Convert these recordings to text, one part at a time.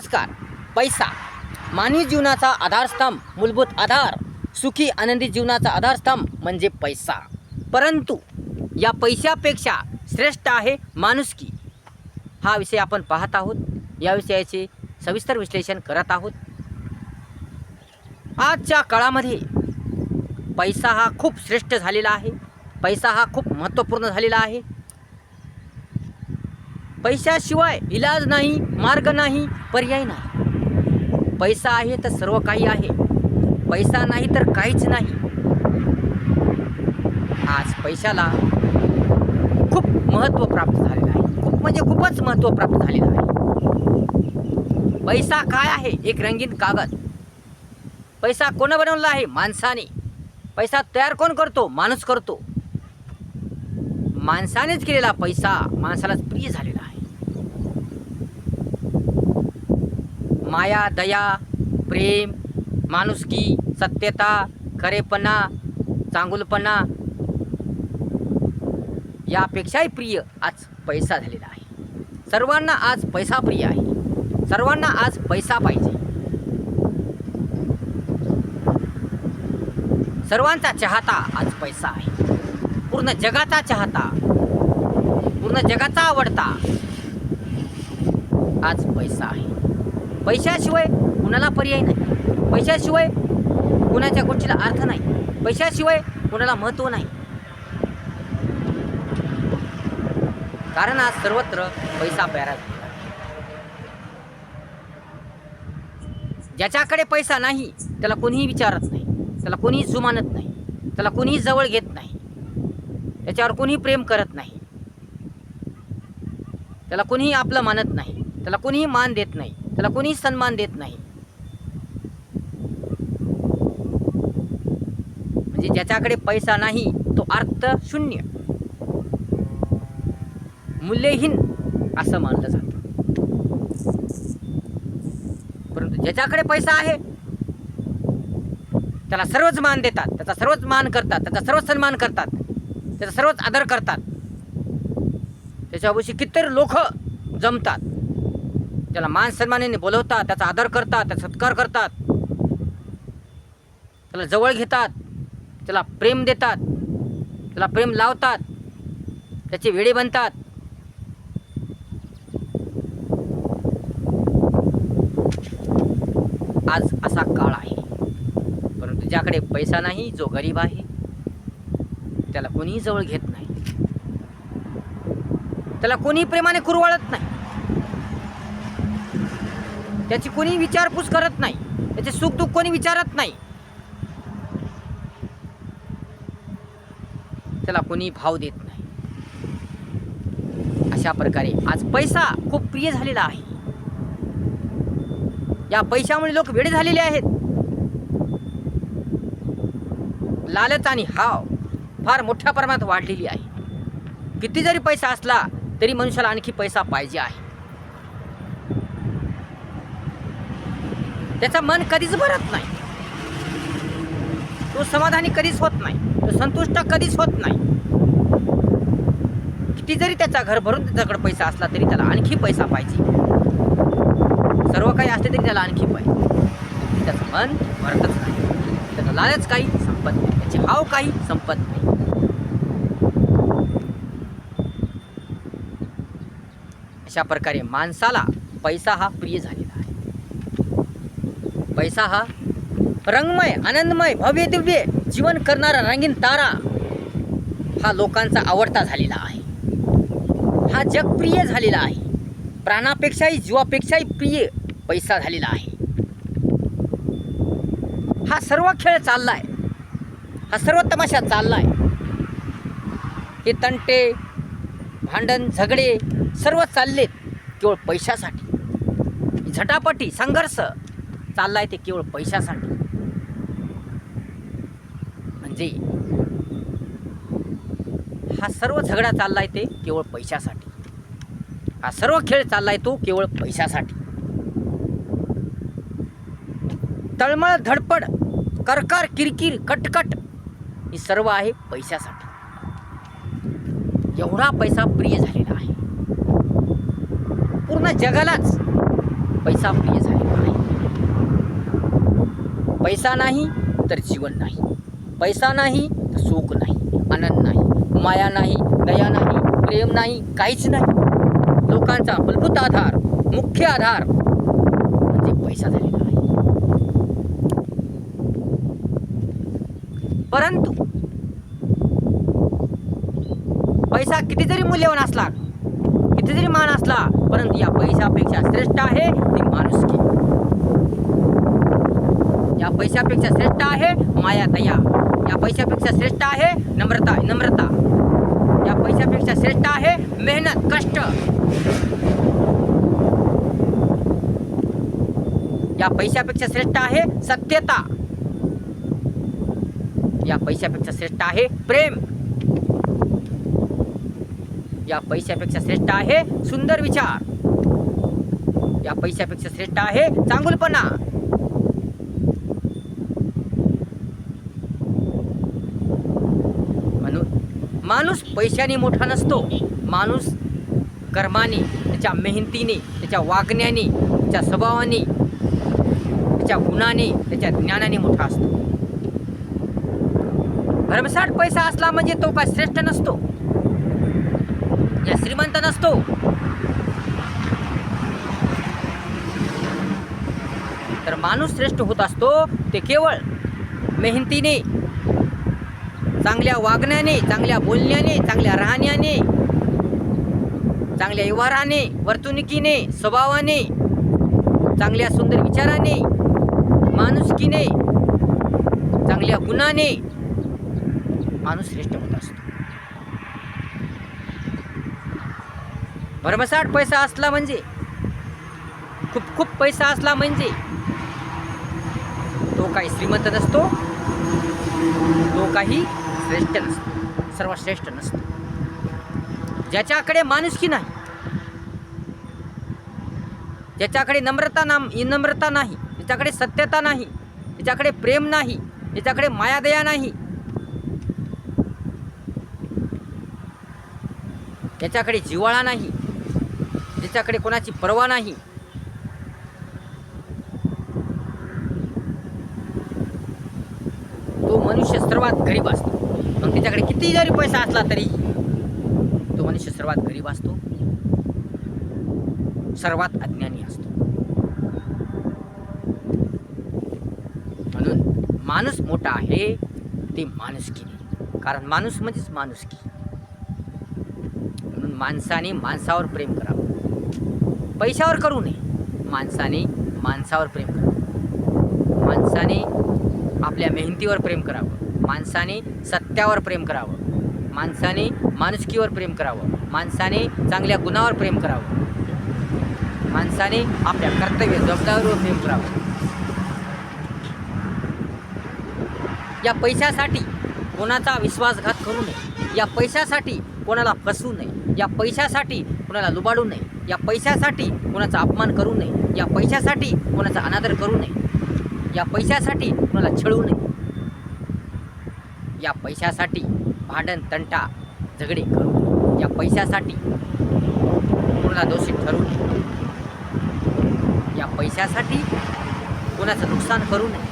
नमस्कार. पैसा. मानवी जीवनाचा आधारस्तंभ मूलभूत आधार. सुखी आनंदी जीवनाचा आधारस्तंभ म्हणजे पैसा. परंतु या पैशापेक्षा श्रेष्ठ आहे माणुसकी हा विषय आपण पाहत आहोत. या विषयाचे सविस्तर विश्लेषण करत आहोत. आजच्या काळामध्ये पैसा हा खूप श्रेष्ठ झालेला आहे. पैसा हा खूप महत्त्वपूर्ण झालेला आहे. पैशाशिवाय इलाज नाही मार्ग नाही पर्याय नाही. पैसा आहे तर सर्व काही आहे. पैसा नाही तर काहीच नाही. आज पैशाला खूप महत्त्व प्राप्त झालेलं आहे. खूप म्हणजे खूपच महत्त्व प्राप्त झालेलं आहे. पैसा काय आहे? एक रंगीन कागद. पैसा कोण बनवला आहे? माणसाने. पैसा तयार कोण करतो? माणूस करतो. माणसानेच केलेला पैसा माणसालाच प्रिय झालेला आहे माया दया प्रेम माणुसकी सत्यता खरेपणा चांगुलपणा यापेक्षाही प्रिय आज पैसा झालेला आहे. सर्वांना आज पैसा प्रिय आहे. सर्वांना आज पैसा पाहिजे. सर्वांचा चाहता आज पैसा आहे. पूर्ण जगाचा चाहता पूर्ण जगाचा आवडता आज पैसा आहे. पैशाशिवाय कुणाला पर्याय नाही. पैशाशिवाय कुणाच्या गोष्टीला अर्थ नाही. पैशाशिवाय कुणाला महत्त्व नाही. कारण आज सर्वत्र पैसा प्यारा ज्याच्याकडे पैसा नाही त्याला कोणीही विचारत नाही. त्याला कोणीही जुमानत नाही. त्याला कोणीही जवळ घेत नाही. त्याच्यावर कोणीही प्रेम करत नाही. त्याला कोणीही आपलं मानत नाही. त्याला कोणीही मान देत नाही. त्याला कोणीही सन्मान देत नाही. म्हणजे ज्याच्याकडे पैसा नाही तो अर्थ शून्य. मूल्यहीन असं मानलं जातं. परंतु ज्याच्याकडे पैसा आहे त्याला सर्वच मान देतात. त्याचा सर्वच मान करतात. त्याचा सर्वच सन्मान करतात. त्याचा सर्वच आदर करतात. त्याच्याविषयी कितीतरी लोक जमतात. त्याला मान सन्मानाने बोलवतात त्याचा आदर करतात त्याचा सत्कार करतात. त्याला जवळ घेतात त्याला प्रेम देतात त्याला प्रेम लावतात त्याचे वेडे बनतात. आज असा काळ आहे. परंतु ज्याकडे पैसा नाही जो गरीब आहे त्याला कोणीही जवळ घेत नाही. त्याला कोणीही प्रेमाने कुरवाळत नाही. त्याची कोणी विचारपूस करत नाही. त्याचे सुख दुःख कोणी विचारत नाही. त्याला कोणी भाव देत नाही. अशा प्रकारे आज पैसा खूप प्रिय झालेला आहे. या पैशामुळे लोक वेडे झालेले आहेत. लालच आणि हाव फार मोठ्या प्रमाणात वाढलेली आहे. किती जरी पैसा असला तरी मनुष्याला आणखी पैसा पाहिजे आहे. त्याचा मन कधीच भरत नाही. तो समाधानी कधीच होत नाही. तो संतुष्ट कधीच होत नाही. किती जरी त्याचा घर भरून त्याच्याकडे पैसा असला तरी त्याला आणखी पैसा पाहिजे. सर्व काही असले तरी त्याला आणखी पाहिजे. त्याचं मन भरतच नाही. त्याचा लालच काही संपत नाही. त्याचे हाव काही संपत नाही. अशा प्रकारे माणसाला पैसा हा प्रिय झाला पैसा हा रंगमय आनंदमय भव्य दिव्य जीवन करणारा रंगीन तारा हा लोकांचा आवडता झालेला आहे. हा जगप्रिय झालेला आहे. प्राणापेक्षाही जीवापेक्षाही प्रिय पैसा झालेला आहे. हा सर्व खेळ चाललाय. हा सर्व तमाशा चाललाय. हे तंटे भांडण झगडे सर्व चाललेत केवळ पैशासाठी. झटापटी संघर्ष चाललाय ते केवळ पैशासाठी. म्हणजे हा सर्व झगडा चाललाय ते केवळ पैशासाठी. हा सर्व खेळ चाललाय तो केवळ पैशासाठी. तळमळ धडपड करकर किरकिर कटकट ही सर्व आहे पैशासाठी. एवढा पैसा प्रिय झालेला आहे. पूर्ण जगालाच पैसा प्रिय झाला आहे. पैसा नाही तर जीवन नाही. पैसा नाही तर सुख नाही आनंद नाही माया नाही दया नाही प्रेम नाही काहीच नाही. लोकांचा मूलभूत आधार मुख्य आधार म्हणजे पैसा झालेला आहे. परंतु पैसा किती जरी मूल्यवान असला किती जरी मान असला परंतु या पैशापेक्षा श्रेष्ठ आहे ती माणुसकी. पैशापेक्षा श्रेष्ठ आहे माया दया. या पैशापेक्षा श्रेष्ठ आहे नम्रता नम्रता. या पैशापेक्षा श्रेष्ठ आहे मेहनत कष्ट. या पैशापेक्षा श्रेष्ठ आहे सत्यता. या पैशापेक्षा श्रेष्ठ आहे प्रेम. या पैशापेक्षा श्रेष्ठ आहे सुंदर विचार. या पैशापेक्षा श्रेष्ठ आहे चांगुलपणा म्हणून माणूस पैशाने मोठा नसतो. माणूस कर्माने त्याच्या मेहनतीने त्याच्या वागण्याने त्याच्या स्वभावाने त्याच्या गुणाने त्याच्या ज्ञानाने मोठा असतो. भरमसाठ पैसा असला म्हणजे तो काय श्रेष्ठ नसतो. या श्रीमंत नसतो. तर माणूस श्रेष्ठ होत असतो ते केवळ मेहनतीने चांगल्या वागण्याने चांगल्या बोलण्याने चांगल्या राहण्याने चांगल्या व्यवहाराने वर्तणुकीने स्वभावाने चांगल्या सुंदर विचाराने माणुसकीने चांगल्या गुणाने माणूस श्रेष्ठ होत असतो. भरमसाठ पैसा असला म्हणजे खूप खूप पैसा असला म्हणजे तो काही श्रीमंत नसतो तो काही श्रेष्ठ नसतो. सर्वश्रेष्ठ नसतो. ज्याच्याकडे माणुसकी नाही ज्याच्याकडे नम्रता नाम विनम्रता नाही ज्याच्याकडे सत्यता नाही ज्याच्याकडे प्रेम नाही ज्याच्याकडे मायादया नाही ज्याच्याकडे जिव्हाळा नाही ज्याच्याकडे कोणाची पर्वा नाही तो मनुष्य सर्वात गरीब असतो. मग तिच्याकडे किती जरी पैसा असला तरी तो मनुष्य सर्वात गरीब असतो. सर्वात अज्ञानी असतो. म्हणून माणूस मोठा आहे ते माणुसकीने कारण माणूस म्हणजेच माणुसकी. म्हणून माणसाने माणसावर प्रेम करावं. पैशावर करू नये. माणसाने माणसावर प्रेम करावं. माणसाने आपल्या मेहनतीवर प्रेम करावं. माणसाने सत्यावर प्रेम करावं. माणसाने माणुसकीवर प्रेम करावं. माणसाने चांगल्या गुणावर प्रेम करावं. माणसाने आपल्या कर्तव्य जबाबदारीवर प्रेम करावं. या पैशासाठी कोणाचा विश्वासघात करू नये. या पैशासाठी कोणाला फसवू नये. या पैशासाठी कोणाला लुबाडू नये. या पैशासाठी कोणाचा अपमान करू नये. या पैशासाठी कोणाचा अनादर करू नये. या पैशासाठी कोणाला छळू नये. या पैशासाठी भांडण तंटा झगडे करू. नये. या पैशासाठी कोणाला दोषी ठरवू नये. या पैशासाठी कोणाचं नुकसान करू नये.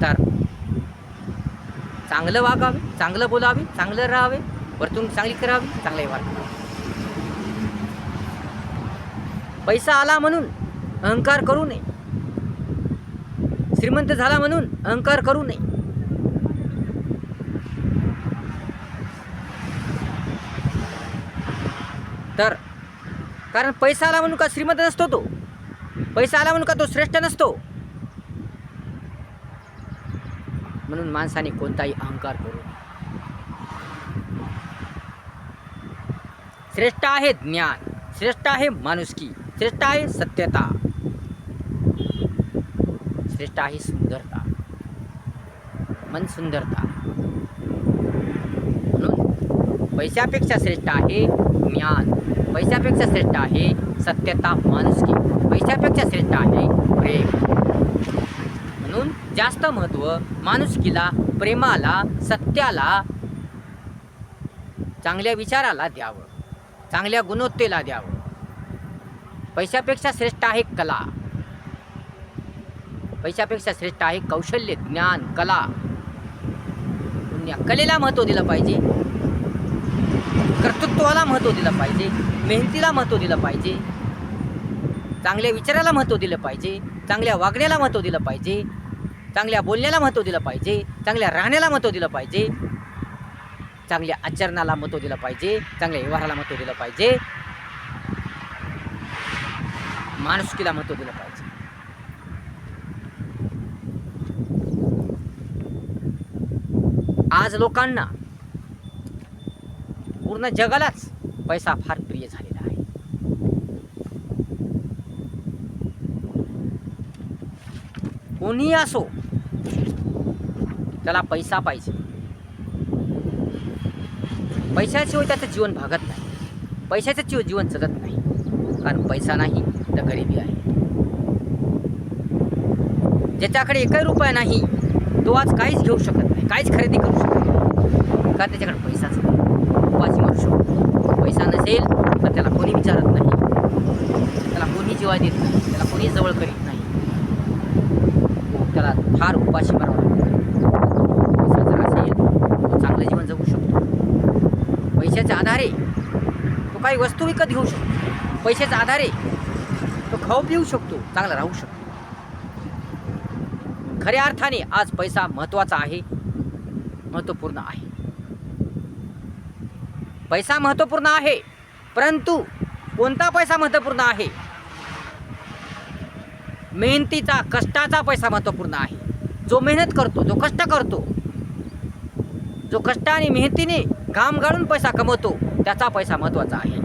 तर चांगलं वागावे चांगलं बोलावे चांगलं राहावे वर्तून चांगली करावी चांगले व्यवहार करावा. पैसा आला म्हणून अहंकार करू नये. श्रीमंत झाला म्हणून अहंकार करू नये. तर कारण पैसा आला म्हणून का श्रीमंत नसतो तो? पैसा आला म्हणून का तो श्रेष्ठ नसतो? म्हणून माणसाने कोणताही अहंकार करू नये. श्रेष्ठ आहे ज्ञान श्रेष्ठ आहे माणुसकी श्रेष्ठ आहे सत्यता. श्रेष्ठ आहे सुंदरता. मन सुंदरता. म्हणून पैशापेक्षा श्रेष्ठ आहे ज्ञान. पैशापेक्षा श्रेष्ठ आहे सत्यता माणुसकी पैशापेक्षा श्रेष्ठ आहे प्रेम. म्हणून जास्त महत्त्व माणुसकीला प्रेमाला सत्याला चांगल्या विचाराला द्यावं. चांगल्या गुणवत्तेला द्यावं. पैशापेक्षा श्रेष्ठ आहे कला. पैशापेक्षा श्रेष्ठ आहे कौशल्य ज्ञान कला या कलेला महत्त्व दिलं पाहिजे कर्तृत्वाला महत्त्व दिलं पाहिजे मेहनतीला महत्त्व दिलं पाहिजे चांगल्या विचाराला महत्त्व दिलं पाहिजे चांगल्या वागण्याला महत्त्व दिलं पाहिजे चांगल्या बोलण्याला महत्त्व दिलं पाहिजे चांगल्या राहण्याला महत्त्व दिलं पाहिजे चांगल्या आचरणाला महत्त्व दिलं पाहिजे चांगल्या व्यवहाराला महत्त्व दिलं पाहिजे माणुसकीला महत्त्व दिलं पाहिजे आज लोकांना पूर्ण जगालाच पैसा फार प्रिय झालेला आहे. कोणी असो त्याला पैसा पाहिजे. पैशाशिवाय त्याचं जीवन भागत नाही. पैशाचं जीवन जगत नाही. कारण पैसा नाही तर गरिबी आहे. ज्याच्याकडे एकही रुपया नाही तो आज काहीच घेऊ शकत नाही. काहीच खरेदी करू शकतो का त्याच्याकडे पैसाच नाही? उपाशी मारू शकतो पैसा नसेल तर त्याला कोणी विचारत नाही. त्याला कोणी जीवा देत नाही. त्याला कोणी जवळ करीत नाही. हो, त्याला फार उपाशी मारावा पैसा जर असेल तो चांगलं जीवन जगू शकतो. पैशाच्या आधारे तो काही वस्तू विकत घेऊ शकतो. पैशाच्या आधारे तो खाऊ पिऊ शकतो. चांगला राहू शकतो. खऱ्या अर्थाने आज पैसा महत्त्वाचा आहे. महत्त्वपूर्ण आहे. पैसा महत्त्वपूर्ण आहे परंतु कोणता पैसा महत्त्वपूर्ण आहे? मेहनतीचा कष्टाचा पैसा महत्त्वपूर्ण आहे. जो मेहनत करतो जो कष्ट करतो जो कष्ट आणि मेहनतीने घाम गाळून पैसा कमवतो त्याचा पैसा महत्त्वाचा आहे.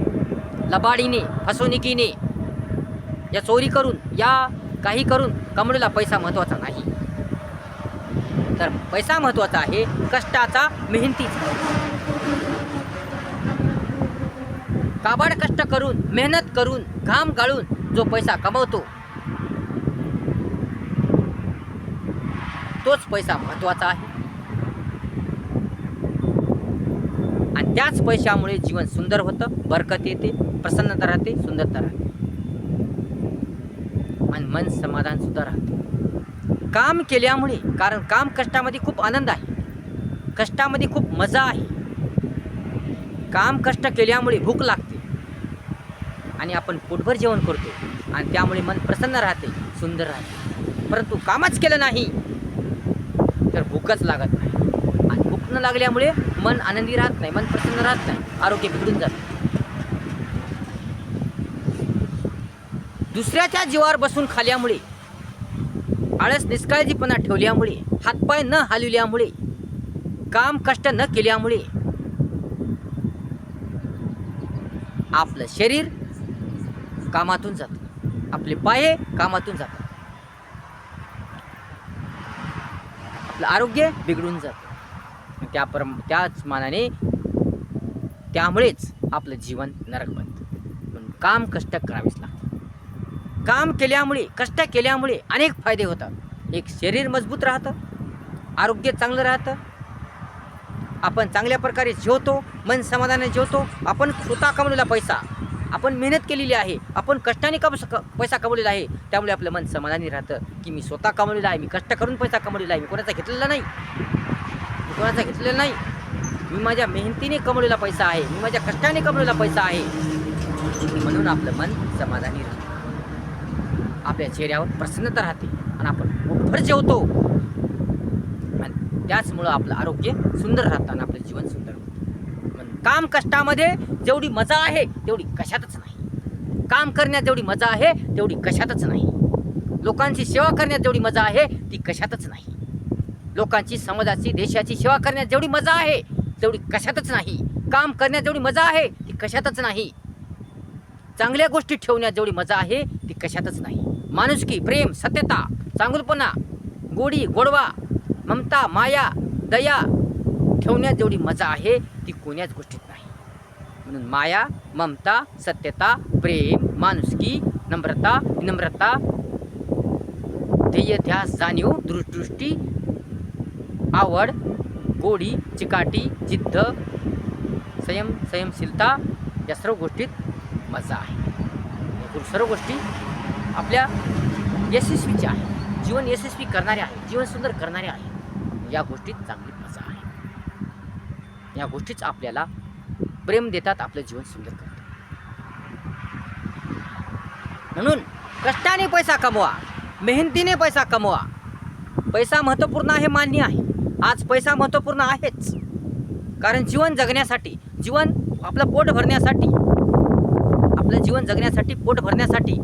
लबाडीने फसवणुकीने या चोरी करून या काही करून कमवलेला पैसा महत्त्वाचा नाही. तर पैसा महत्त्वाचा आहे कष्टाचा मेहनतीचा. काबाड कष्ट करून मेहनत करून घाम गाळून जो पैसा कमवतो तोच पैसा महत्त्वाचा आहे. आणि त्याच पैशामुळे जीवन सुंदर होतं बरकत येते प्रसन्नता राहते सुंदरता राहते. आणि मन समाधान सुद्धा राहते. काम केल्यामुळे कारण काम कष्टामध्ये खूप आनंद आहे. कष्टामध्ये खूप मजा आहे. काम कष्ट केल्यामुळे भूक लागते. आणि आपण पोटभर जेवण करतो. आणि त्यामुळे मन प्रसन्न राहते सुंदर राहते. परंतु कामच केलं नाही तर भूकच लागत नाही. आणि भूक न लागल्यामुळे मन आनंदी राहत नाही मन प्रसन्न राहत नाही आरोग्य बिघडून जातं. दुसऱ्याच्या जीवावर बसून खाल्यामुळे आळस निष्काळजीपणा ठेवल्यामुळे हातपाय न हलविल्यामुळे काम कष्ट न केल्यामुळे आपलं शरीर कामातून जातं. आपले पाय कामातून जातात. आपलं आरोग्य बिघडून जातं. त्या परम त्याच मानाने त्यामुळेच आपलं जीवन नरक बनतं. म्हणून काम कष्ट करावेच लागतं काम केल्यामुळे कष्ट केल्यामुळे अनेक फायदे होतात. एक शरीर मजबूत राहतं आरोग्य चांगलं राहतं. आपण चांगल्या प्रकारे जेवतो मन समाधानाने जेवतो आपण स्वतः कमवलेला पैसा आपण मेहनत केलेली आहे आपण कष्टाने कम पैसा कमवलेला आहे त्यामुळे आपलं मन समाधानी राहतं की मी स्वतः कमवलेला आहे मी कष्ट करून पैसा कमवलेला आहे मी कोणाचा घेतलेला नाही. मी कोणाचा घेतलेला नाही. मी माझ्या मेहनतीने कमवलेला पैसा आहे मी माझ्या कष्टाने कमवलेला पैसा आहे. म्हणून आपलं मन समाधानी राहतं. आपल्या चेहऱ्यावर प्रसन्नता राहते आणि आपण पोटभर जेवतो. आणि त्याचमुळं आपलं आरोग्य सुंदर राहतं आणि आपलं जीवन सुंदर होतं. काम कष्टामध्ये जेवढी मजा आहे तेवढी कशातच नाही. काम करण्यात जेवढी मजा आहे तेवढी कशातच नाही. लोकांची सेवा करण्यात जेवढी मजा आहे ती कशातच नाही. लोकांची समाजाची देशाची सेवा करण्यात जेवढी मजा आहे तेवढी कशातच नाही. काम करण्यात जेवढी मजा आहे ती कशातच नाही. चांगल्या गोष्टी ठेवण्यात जेवढी मजा आहे ती कशातच नाही. माणुसकी प्रेम सत्यता चांगुलपणा गोडी गोडवा ममता माया दया ठेवण्यात जेवढी मजा आहे ती कोण्याच गोष्टीत नाही. म्हणून माया ममता सत्यता प्रेम माणुसकी नम्रता विनम्रता ध्येय ध्यास जाणीव दूरदृष्टी आवड गोडी चिकाटी जिद्द संयम संयमशीलता या सर्व गोष्टीत मजा आहे. सर्व गोष्टी आपल्या यशस्वीच्या आहे. जीवन यशस्वी करणारे आहे. जीवन सुंदर करणारे आहे. या गोष्टीत चांगली मजा आहे. या गोष्टीच आपल्याला प्रेम देतात आपलं जीवन सुंदर करतात. म्हणून कष्टाने पैसा कमवा मेहनतीने पैसा कमवा. पैसा महत्त्वपूर्ण आहे मान्य आहे. आज पैसा महत्त्वपूर्ण आहेच. कारण जीवन जगण्यासाठी जीवन आपलं पोट भरण्यासाठी आपलं जीवन जगण्यासाठी पोट भरण्यासाठी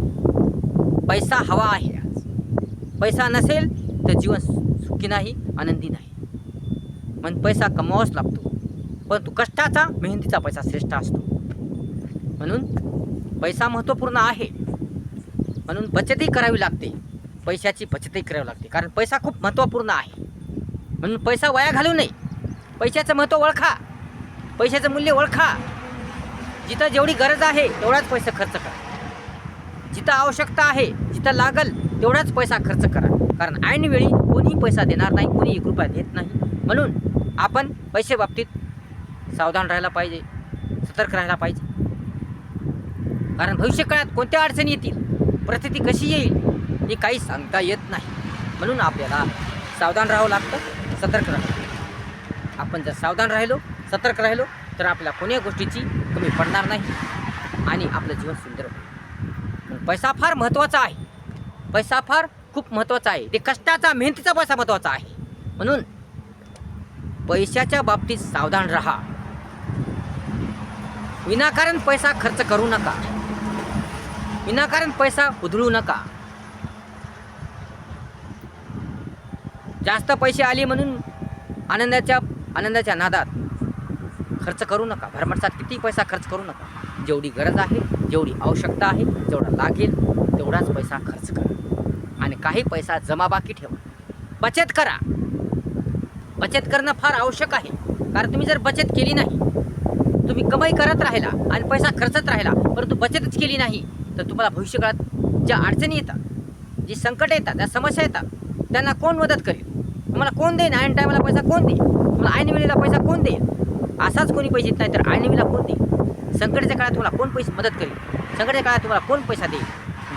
पैसा हवा आहे. आज पैसा नसेल तर जीवन सुखी नाही आनंदी नाही. मग पैसा कमवावाच लागतो. परंतु कष्टाचा मेहनतीचा पैसा श्रेष्ठ असतो. म्हणून पैसा महत्त्वपूर्ण आहे. म्हणून बचतही करावी लागते. पैशाची बचतही करावी लागते. कारण पैसा खूप महत्त्वपूर्ण आहे. म्हणून पैसा वाया घालू नये. पैशाचं महत्त्व ओळखा. पैशाचं मूल्य ओळखा. जिथं जेवढी गरज आहे तेवढाच पैसा खर्च करा. जिथं आवश्यकता आहे जिथं लागल तेवढाच पैसा खर्च करा. कारण ऐनवेळी कोणीही पैसा देणार नाही कोणी एक रुपया देत नाही. म्हणून आपण पैसे बाबतीत सावधान राहायला पाहिजे सतर्क राहायला पाहिजे. कारण भविष्य काळात कोणत्या अडचणी येतील परिस्थिती कशी येईल हे काही सांगता येत नाही. म्हणून आपल्याला सावधान राहावं लागतं सतर्क राहावं आपण जर सावधान राहिलो सतर्क राहिलो तर आपल्या कोण्या गोष्टीची कमी पडणार नाही. आणि आपलं जीवन सुंदर होईल. पैसा फार महत्त्वाचा आहे. पैसा फार खूप महत्त्वाचा आहे. ते कष्टाचा मेहनतीचा पैसा महत्त्वाचा आहे. म्हणून पैशाच्या बाबतीत सावधान राहा. विनाकारण पैसा खर्च करू नका. विनाकारण पैसा उधळू नका. जास्त पैसे आले म्हणून आनंदाच्या आनंदाच्या नादात खर्च करू नका. भरमसाठ किती पैसा खर्च करू नका. जेवढी गरज आहे जेवढी आवश्यकता आहे जेवढा लागेल तेवढाच पैसा खर्च करा. आणि काही पैसा जमाबाकी ठेवा. बचत करा. बचत करणं फार आवश्यक आहे. कारण तुम्ही जर बचत केली नाही तुम्ही कमाई करत राहिला आणि पैसा खर्चत राहिला परंतु बचतच केली नाही तर तुम्हाला भविष्यकाळात ज्या अडचणी येतात जी संकट येतात ज्या समस्या येतात त्यांना कोण मदत करेल? तुम्हाला कोण देईन ऐन टायमाला पैसा कोण देईल? तुम्हाला ऐन वेळेला पैसा कोण देईल? असाच कोणी पैसे नाही तर ऐन वेळेला कोण देईल? संकटाच्या काळात तुम्हाला कोण पैसे मदत करेल? संकटाच्या काळात तुम्हाला कोण पैसा देईल?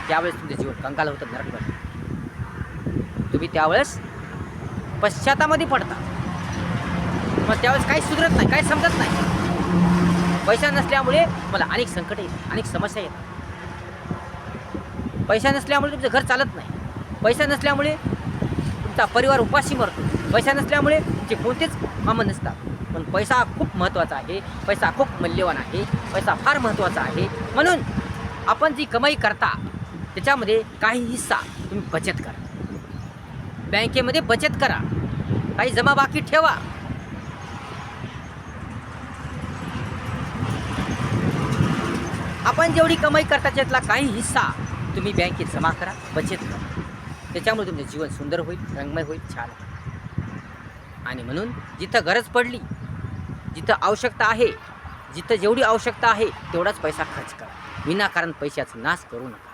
त्यावेळेस तुमचं जीवन कंगाल होतं नरक तुम्ही त्यावेळेस पश्चातामध्ये पडता. मग त्यावेळेस काही सुधरत नाही काही समजत नाही. पैसा नसल्यामुळे मला अनेक संकट येतात अनेक समस्या येतात. पैसा नसल्यामुळे तुमचं घर चालत नाही. पैसा नसल्यामुळे तुमचा परिवार उपाशी मरतो. पैसा नसल्यामुळे तुमचे कोणतेच कामं नसतात. पण पैसा खूप महत्त्वाचा आहे. पैसा खूप मूल्यवान आहे. पैसा फार महत्त्वाचा आहे. म्हणून आपण जी कमाई करता त्याच्यामध्ये काही हिस्सा तुम्ही बचत करा. बँकेमध्ये बचत करा. काही जमा बाकी ठेवा. आपण जेवढी कमाई करता त्यातला काही हिस्सा तुम्ही बँकेत जमा करा बचत करा. त्याच्यामुळे तुमचं जीवन सुंदर होईल रंगमय होईल छान होईल. आणि म्हणून जिथं गरज पडली जिथं आवश्यकता आहे जिथं जेवढी आवश्यकता आहे तेवढाच पैसा खर्च करा. विनाकारण पैशाचा नाश करू नका.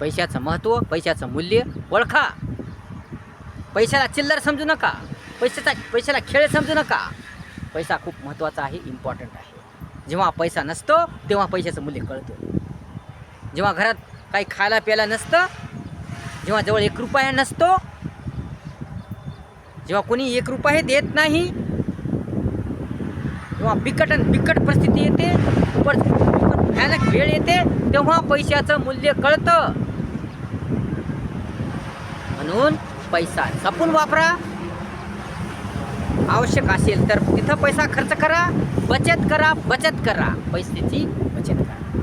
पैशाचं महत्त्व पैशाचं मूल्य ओळखा. पैशाला चिल्लर समजू नका. पैशाचा पैशाला खेळ समजू नका. पैसा खूप महत्त्वाचा आहे इम्पॉर्टंट आहे. जेव्हा पैसा नसतो तेव्हा पैशाचं मूल्य कळतं. जेव्हा घरात काही खायला प्यायला नसतं जेव्हा जवळ एक रुपया नसतो जेव्हा कोणी एक रुपये देत नाही तेव्हा बिकट आणि बिकट परिस्थिती येते. भयानक वेळ येते तेव्हा पैशाचं मूल्य कळतं. म्हणून पैसा जपून वापरा. आवश्यक असेल तर तिथं पैसा खर्च करा बचत करा बचत करा. पैशाची बचत करा.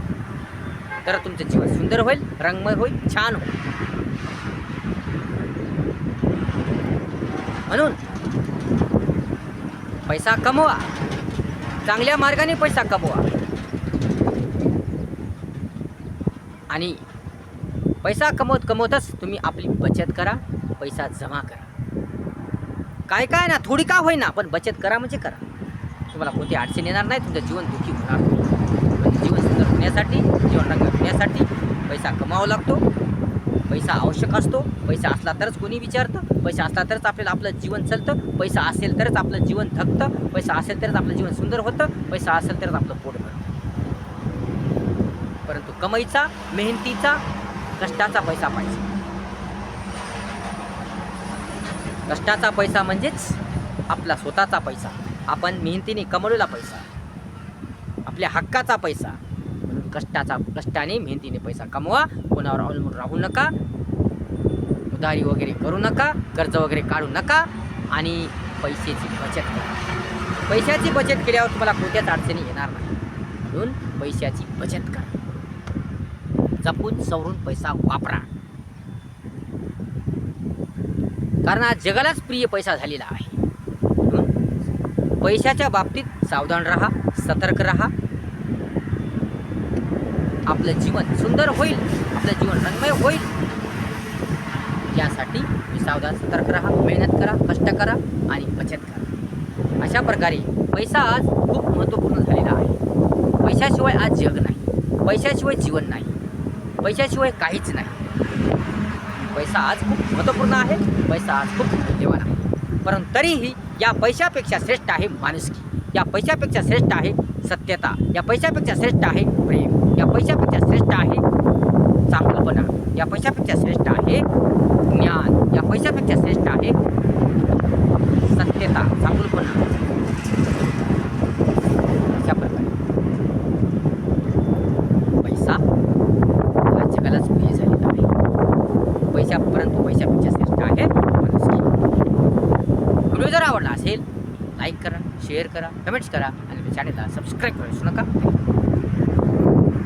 तर तुमचं जीवन सुंदर होईल रंगमय होईल छान होईल. म्हणून पैसा कमवा. चांगल्या मार्गाने पैसा कमवा. आणि पैसा कमवत कमवतच तुम्ही आपली बचत करा पैसा जमा करा. काय काय ना थोडी का होईना पण बचत करा म्हणजे करा. तुम्हाला कोणती अडचण येणार नाही तुमचं जीवन दुःखी होणार. जीवन सुंदर होण्यासाठी जीवन रंग होण्यासाठी पैसा कमावा लागतो. पैसा आवश्यक असतो पैसा असला तरच कोणी विचारतं पैसा असला तरच आपल्याला आपलं जीवन चालतं पैसा असेल तरच आपलं जीवन थकतं पैसा असेल तरच आपलं जीवन सुंदर होतं पैसा असेल तरच आपलं पोट भरतं. परंतु कमाईचा मेहनतीचा कष्टाचा पैसा पाहिजे. कष्टाचा पैसा म्हणजेच आपला स्वतःचा पैसा. आपण मेहनतीने कमवलेला पैसा. आपल्या हक्काचा पैसा. कष्टाचा कष्टाने मेहनतीने पैसा कमवा कोणावर अवलंबून राहू नका उधारी वगैरे करू नका कर्ज वगैरे काढू नका आणि पैशाची बचत करा. पैशाची बचत केल्यावर तुम्हाला कोणत्याच अडचणी येणार नाही. म्हणून पैशाची बचत करा. जपून सवरून पैसा वापरा. कारण आज जगालाच प्रिय पैसा झालेला आहे. पैशाच्या बाबतीत सावधान राहा सतर्क राहा आपलं जीवन सुंदर होईल आपलं जीवन रंगमय होईल. यासाठी मी सावधान सतर्क राहा मेहनत करा कष्ट करा आणि बचत करा. अशा प्रकारे पैसा आज खूप महत्त्वपूर्ण झालेला आहे. पैशाशिवाय आज जग नाही. पैशाशिवाय जीवन नाही. पैशाशिवाय काहीच नाही. पैसा आज खूप महत्त्वपूर्ण आहे. पैसा आज खूप मूल्यवान आहे. परंतु तरीही या पैशापेक्षा श्रेष्ठ आहे माणुसकी. या पैशापेक्षा श्रेष्ठ आहे सत्यता. या पैशापेक्षा श्रेष्ठ आहे प्रेम. या पैशापेक्षा श्रेष्ठ आहे. चांगलपणा या पैशापेक्षा श्रेष्ठ आहे. ज्ञान या पैशापेक्षा श्रेष्ठ आहे. सत्यता चांगलपणा अशा प्रकारे पैसा हा जगालाच प्रिय झालेला आहे. पैसा परंतु पैशापेक्षा श्रेष्ठ आहे. व्हिडिओ जर आवडला असेल लाईक करा शेअर करा कमेंट्स करा आणि चॅनलला सबस्क्राईब करू नका.